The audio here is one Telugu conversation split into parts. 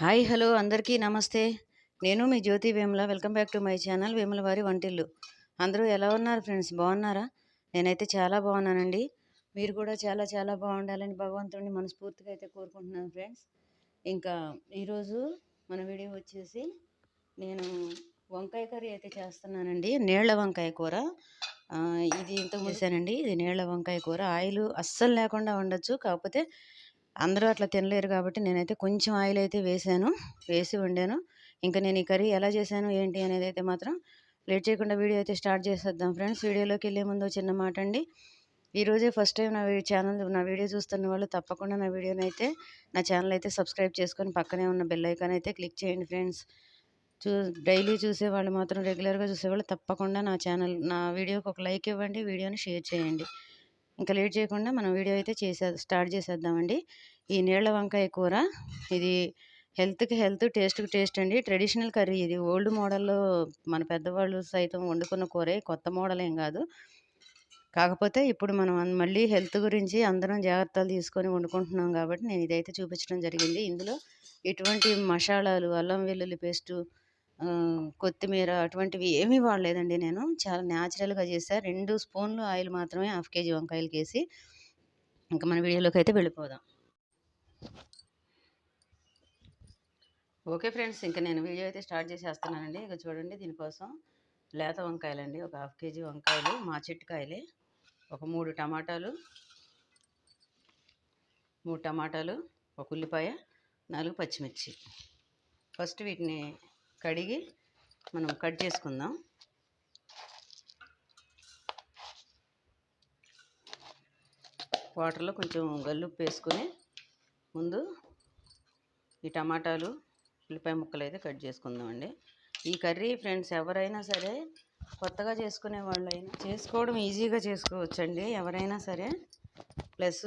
హాయ్ హలో అందరికీ నమస్తే. నేను మీ Jyothi Vemula. Welcome back to my channel Vemula వారి వంటిల్లు. అందరూ ఎలా ఉన్నారు ఫ్రెండ్స్? బాగున్నారా? నేనైతే చాలా బాగున్నానండి. మీరు కూడా చాలా చాలా బాగుండాలని భగవంతుడిని మనస్ఫూర్తిగా అయితే కోరుకుంటున్నాను ఫ్రెండ్స్. ఇంకా ఈరోజు మన వీడియో వచ్చేసి నేను వంకాయ కర్రీ అయితే చేస్తున్నానండి. నీళ్ళ వంకాయ కూర. ఇది ఇంత చేశానండి. ఇది నీళ్ళ వంకాయ కూర. ఆయిల్ అస్సలు లేకుండా ఉండొచ్చు కాకపోతే అందరూ అట్లా తినలేరు కాబట్టి నేనైతే కొంచెం ఆయిల్ అయితే వేసాను వేసి వండాను. ఇంకా నేను ఈ కర్రీ ఎలా చేశాను ఏంటి అనేది అయితే మాత్రం లేట్ చేయకుండా వీడియో అయితే స్టార్ట్ చేసేద్దాం ఫ్రెండ్స్. వీడియోలోకి వెళ్ళే ముందు చిన్న మాట అండి. ఈరోజే ఫస్ట్ టైం నా ఛానల్ నా వీడియో చూస్తున్న వాళ్ళు తప్పకుండా నా వీడియోని అయితే నా ఛానల్ అయితే సబ్స్క్రైబ్ చేసుకొని పక్కనే ఉన్న బెల్ ఐకాన్ అయితే క్లిక్ చేయండి ఫ్రెండ్స్. చూ డైలీ చూసేవాళ్ళు మాత్రం రెగ్యులర్గా చూసేవాళ్ళు తప్పకుండా నా ఛానల్ నా వీడియోకి ఒక లైక్ ఇవ్వండి వీడియోని షేర్ చేయండి. ఇంకా లేట్ చేయకుండా మనం వీడియో అయితే చేసే స్టార్ట్ చేసేద్దామండి. ఈ నీళ్ళ వంకాయ కూర ఇది హెల్త్కి హెల్త్ టేస్ట్కి టేస్ట్ అండి. ట్రెడిషనల్ కర్రీ ఇది. ఓల్డ్ మోడల్లో మన పెద్దవాళ్ళు సైతం వండుకున్న కూరే కొత్త మోడల్ ఏం కాదు. కాకపోతే ఇప్పుడు మనం మళ్ళీ హెల్త్ గురించి అందరం జాగ్రత్తలు తీసుకొని వండుకుంటున్నాం కాబట్టి నేను ఇదైతే చూపించడం జరిగింది. ఇందులో ఎటువంటి మసాలాలు అల్లం వెల్లుల్లి పేస్టు కొత్తిమీర అటువంటివి ఏమీ వాడలేదండి నేను. చాలా న్యాచురల్గా చేశాను రెండు స్పూన్లు ఆయిల్ మాత్రమే హాఫ్ కేజీ వంకాయలకి వేసి ఇంకా మన వీడియోలోకి అయితే వెళ్ళిపోదాం. ఓకే ఫ్రెండ్స్ ఇంకా నేను వీడియో అయితే స్టార్ట్ చేసేస్తున్నానండి. ఇక చూడండి దీనికోసం లేత వంకాయలండి. ఒక హాఫ్ కేజీ వంకాయలు మా చెట్టుకాయలే ఒక మూడు టమాటాలు మూడు టమాటాలు ఒక ఉల్లిపాయ నాలుగు పచ్చిమిర్చి. ఫస్ట్ వీటిని కడిగి మనం కట్ చేసుకుందాం. వాటర్లో కొంచెం గల్లుప్పు వేసుకొని ముందు ఈ టమాటాలు ఉల్లిపాయ ముక్కలు అయితే కట్ చేసుకుందామండి. ఈ కర్రీ ఫ్రెండ్స్ ఎవరైనా సరే కొత్తగా చేసుకునే వాళ్ళైనా చేసుకోవడం ఈజీగా చేసుకోవచ్చండి. ఎవరైనా సరే ప్లస్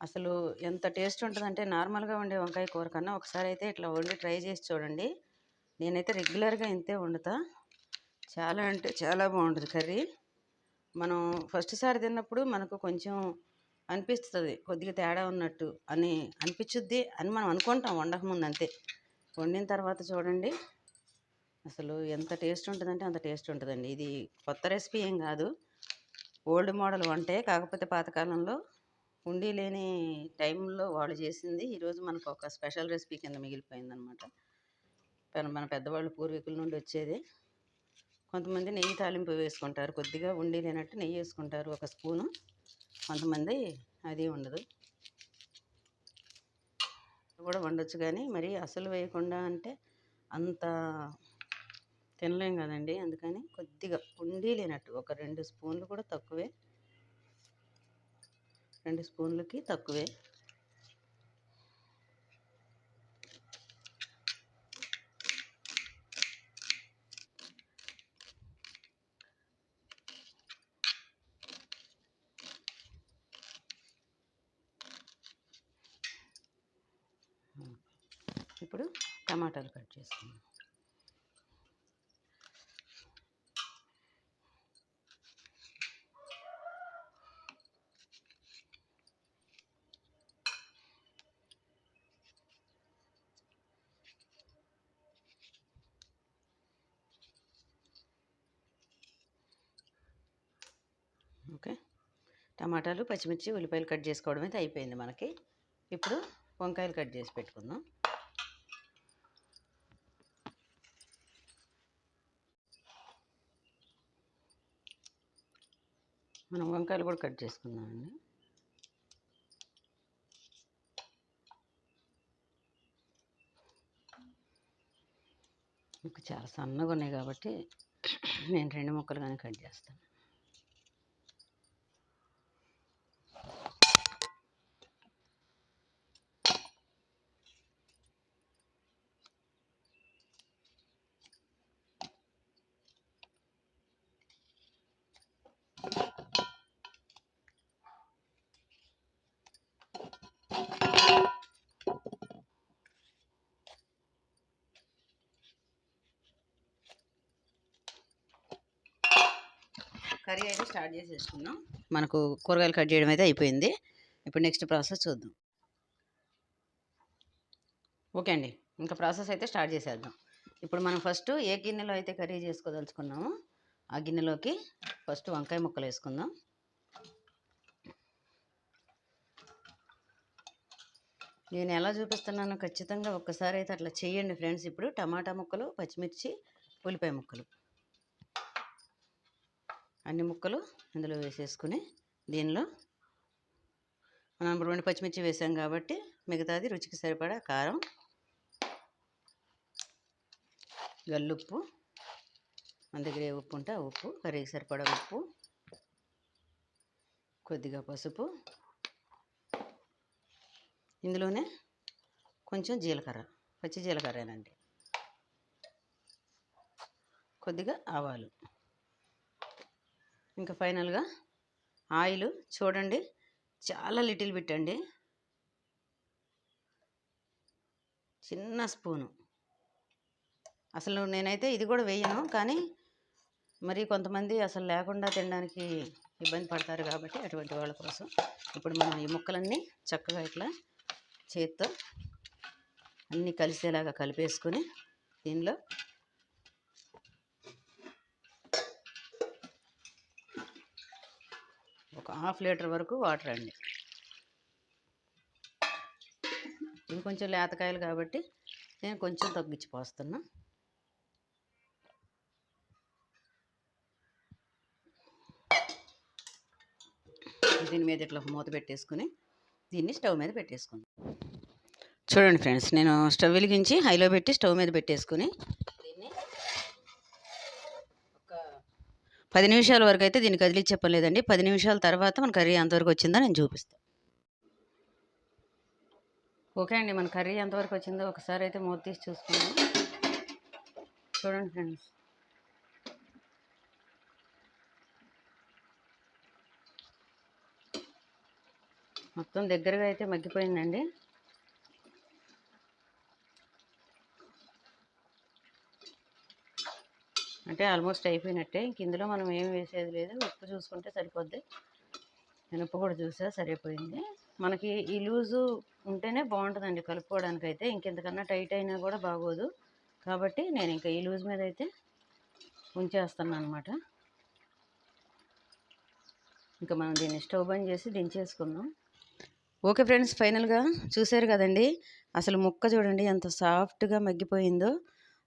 అసలు ఎంత టేస్ట్ ఉంటుందంటే నార్మల్గా ఉండే వంకాయ కూర కన్నా ఒకసారి అయితే ఇట్లా వండి ట్రై చేసి చూడండి. నేనైతే రెగ్యులర్గా ఇంతే వండుతా. చాలా అంటే చాలా బాగుంటుంది కర్రీ. మనం ఫస్ట్ సారి తిన్నప్పుడు మనకు కొంచెం అనిపిస్తుంది కొద్దిగా తేడా ఉన్నట్టు అని అనిపించుద్ది అని మనం అనుకుంటాం వండకముందు అంతే. వండిన తర్వాత చూడండి అసలు ఎంత టేస్ట్ ఉంటుందంటే అంత టేస్ట్ ఉంటుందండి. ఇది కొత్త రెసిపీ ఏం కాదు. ఓల్డ్ మోడల్ వంటే కాకపోతే పాతకాలంలో ఉండి లేని టైంలో వాళ్ళు చేసింది. ఈరోజు మనకు ఒక స్పెషల్ రెసిపీ కింద మిగిలిపోయిందనమాట. మన పెద్దవాళ్ళు పూర్వీకుల నుండి వచ్చేది. కొంతమంది నెయ్యి తాలింపు వేసుకుంటారు కొద్దిగా ఉండి లేనట్టు నెయ్యి వేసుకుంటారు ఒక స్పూను. కొంతమంది అది ఉండదు. కూడా వండొచ్చు కానీ మరి అసలు వేయకుండా అంటే అంత తినలేం కదండి. అందుకని కొద్దిగా ఉండి లేనట్టు ఒక రెండు స్పూన్లు కూడా తక్కువే. రెండు స్పూన్లకి తక్కువే. ఇప్పుడు టమాటాలు కట్ చేసుకుందాం. ఓకే. టమాటాలు పచ్చిమిర్చి ఉల్లిపాయలు కట్ చేసుకోవడం అయితే అయిపోయింది మనకి. ఇప్పుడు వంకాయలు కట్ చేసి పెట్టుకుందాం. మనం వంకాయలు కూడా కట్ చేసుకుందామండి. మీకు చాలా సన్నగా ఉన్నాయి కాబట్టి నేను రెండు ముక్కలుగానే కట్ చేస్తాను. కర్రీ అయితే స్టార్ట్ చేసేసుకున్నాం. మనకు కూరగాయలు కట్ చేయడం అయితే అయిపోయింది. ఇప్పుడు నెక్స్ట్ ప్రాసెస్ చూద్దాం. ఓకే అండి. ఇంకా ప్రాసెస్ అయితే స్టార్ట్ చేసేద్దాం. ఇప్పుడు మనం ఫస్ట్ ఏ గిన్నెలో అయితే కర్రీ చేసుకోదలుచుకున్నామో ఆ గిన్నెలోకి ఫస్ట్ వంకాయ ముక్కలు వేసుకుందాం. నేను ఎలా చూపిస్తున్నానో ఖచ్చితంగా ఒక్కసారి అయితే అట్లా చేయండి ఫ్రెండ్స్. ఇప్పుడు టమాటా ముక్కలు పచ్చిమిర్చి ఉల్లిపాయ ముక్కలు. అన్ని ముక్కలు ఇందులో వేసేసుకుని దీనిలో మనం రెండు పచ్చిమిర్చి వేసాం కాబట్టి మిగతాది రుచికి సరిపడా కారం గల్లుప్పు మన దగ్గర ఏ ఉప్పు ఉంటే ఆ ఉప్పు కర్రీకి సరిపడా ఉప్పు కొద్దిగా పసుపు ఇందులోనే కొంచెం జీలకర్ర పచ్చి జీలకర్రేనండి. కొద్దిగా ఆవాలు. ఇంకా ఫైనల్గా ఆయిల్ చూడండి. చాలా లిటిల్ బిట్ అండి. చిన్న స్పూను. అసలు నేనైతే ఇది కూడా వేయను కానీ మరి కొంతమంది అసలు లేకుండా తినడానికి ఇబ్బంది పడతారు కాబట్టి అటువంటి వాళ్ళ కోసం ఇప్పుడు మనం ఈ ముక్కలన్నీ చక్కగా ఇట్లా చేత్తో అన్నీ కలిసేలాగా కలిపేసుకొని దీనిలో ఒక హాఫ్ లీటర్ వరకు వాటర్ అండి. ఇవి కొంచెం లేతకాయలు కాబట్టి నేను కొంచెం తగ్గించి పోస్తున్నా. దీని మీద ఇట్లా మూత పెట్టేసుకుని దీన్ని స్టవ్ మీద పెట్టేసుకుందాం. చూడండి ఫ్రెండ్స్ నేను స్టవ్ వెలిగించి హైలో పెట్టి స్టవ్ మీద పెట్టేసుకుని దీన్ని ఒక పది నిమిషాల వరకు అయితే దీన్ని కదిలిచ్చి చెప్పలేదండి. పది నిమిషాల తర్వాత మన కర్రీ ఎంతవరకు వచ్చిందో నేను చూపిస్తాను ఓకే అండి. మన కర్రీ ఎంతవరకు వచ్చిందో ఒకసారి అయితే మూత తీసి చూసుకుందాం. చూడండి ఫ్రెండ్స్. మొత్తం దగ్గరగా అయితే మగ్గిపోయిందండి. అంటే ఆల్మోస్ట్ అయిపోయినట్టే. ఇంక ఇందులో మనం ఏం వేసేది లేదు. ఉప్పు చూసుకుంటే సరిపోద్ది. నేను ఉప్పు కూడా చూసా సరిపోయింది. మనకి ఈ లూజు ఉంటేనే బాగుంటుందండి కలుపుకోవడానికి అయితే ఇంకెంతకన్నా టైట్ అయినా కూడా బాగోదు. కాబట్టి నేను ఇంకా ఈ లూజ్ మీద అయితే ఉంచేస్తాను అనమాట ఇంకా మనం దీన్ని స్టవ్ బంద్ చేసి దించేసుకుందాం. ఓకే ఫ్రెండ్స్ ఫైనల్గా చూసారు కదండి? అసలు ముక్క చూడండి ఎంత సాఫ్ట్గా మగ్గిపోయిందో.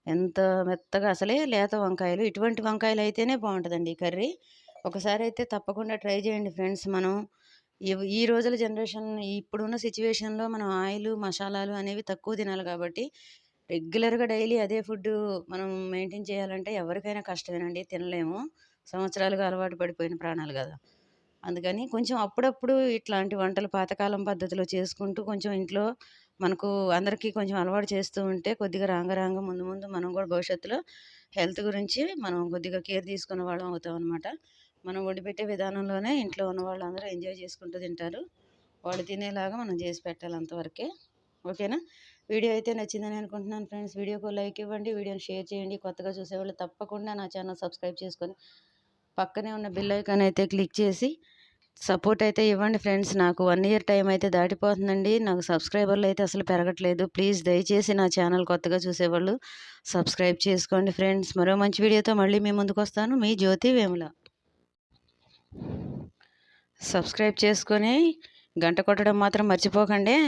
ఎంత మెత్తగా అసలే లేత వంకాయలు. ఇటువంటి వంకాయలు అయితేనే బాగుంటుందండి ఈ కర్రీ. ఒకసారి అయితే తప్పకుండా ట్రై చేయండి ఫ్రెండ్స్ మనం. ఈ- ఈ రోజుల జనరేషన్ ఇప్పుడున్న సిచ్యువేషన్లో మనం ఆయిల్ మసాలాలు అనేవి తక్కువ తినాలి కాబట్టి రెగ్యులర్గా డైలీ అదే ఫుడ్ మనం మెయింటైన్ చేయాలంటే ఎవరికైనా కష్టమేనండి. తినలేము. సంవత్సరాలుగా అలవాటు పడిపోయిన ప్రాణాలు కదా. అందుకని కొంచెం అప్పుడప్పుడు ఇట్లాంటి వంటలు పాతకాలం పద్ధతిలో చేసుకుంటూ కొంచెం ఇంట్లో మనకు అందరికీ కొంచెం అలవాటు చేస్తూ ఉంటే కొద్దిగా రాంగ రాంగ ముందు ముందు మనం కూడా భవిష్యత్తులో హెల్త్ గురించి మనం కొద్దిగా కేర్ తీసుకునే వాళ్ళం అవుతాం అనమాట మనం వండిపెట్టే విధానంలోనే ఇంట్లో ఉన్న వాళ్ళందరూ ఎంజాయ్ చేసుకుంటూ తింటారు. వాళ్ళు తినేలాగా మనం చేసి పెట్టాలి అంతవరకే. ఓకేనా? వీడియో అయితే నచ్చిందని అనుకుంటున్నాను ఫ్రెండ్స్. వీడియోకు లైక్ ఇవ్వండి వీడియోని షేర్ చేయండి. కొత్తగా చూసేవాళ్ళు తప్పకుండా నా ఛానల్ సబ్స్క్రైబ్ చేసుకొని పక్కనే ఉన్న బెల్ ఐకాన్ అయితే క్లిక్ చేసి సపోర్ట్ అయితే ఇవ్వండి ఫ్రెండ్స్. నాకు వన్ ఇయర్ టైం అయితే దాటిపోతుందండి. నాకు సబ్స్క్రైబర్లు అయితే అసలు పెరగట్లేదు. ప్లీజ్ దయచేసి నా ఛానల్ కొత్తగా చూసేవాళ్ళు సబ్స్క్రైబ్ చేసుకోండి ఫ్రెండ్స్. మరో మంచి వీడియోతో మళ్ళీ మీ ముందుకు వస్తాను. మీ జ్యోతి వేముల. సబ్స్క్రైబ్ చేసుకొని గంట కొట్టడం మాత్రం మర్చిపోకండి.